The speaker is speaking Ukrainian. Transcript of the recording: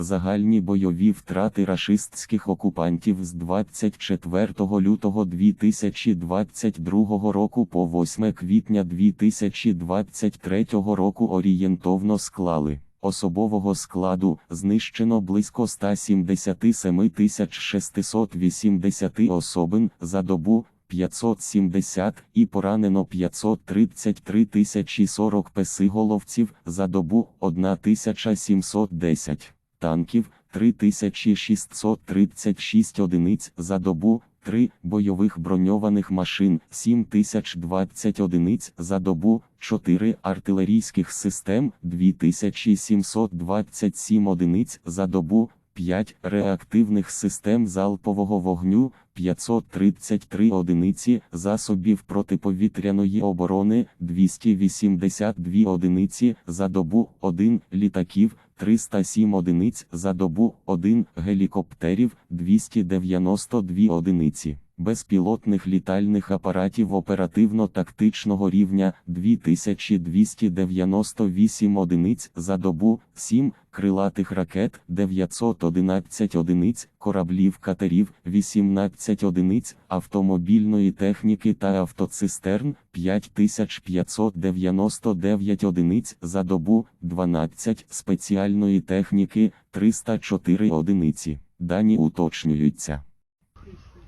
Загальні бойові втрати рашистських окупантів з 24 лютого 2022 року по 8 квітня 2023 року орієнтовно склали. Особового складу знищено близько 177 680 особин за добу 570 і поранено 533 040 песиголовців за добу 1710 танків 3636 одиниць за добу, 3 бойових броньованих машин 7020 одиниць за добу, 4 артилерійських систем 2727 одиниць за добу, 5 реактивних систем залпового вогню 533 одиниці засобів протиповітряної оборони 282 одиниці за добу, 1 літаків 307 одиниць за добу, 1 гелікоптерів 292 одиниці. Безпілотних літальних апаратів оперативно-тактичного рівня 2298 одиниць за добу, 7 крилатих ракет 911 одиниць, кораблів катерів 18 одиниць, автомобільної техніки та автоцистерн 5599 одиниць за добу, 12 спеціальної техніки 304 одиниці. Дані уточнюються.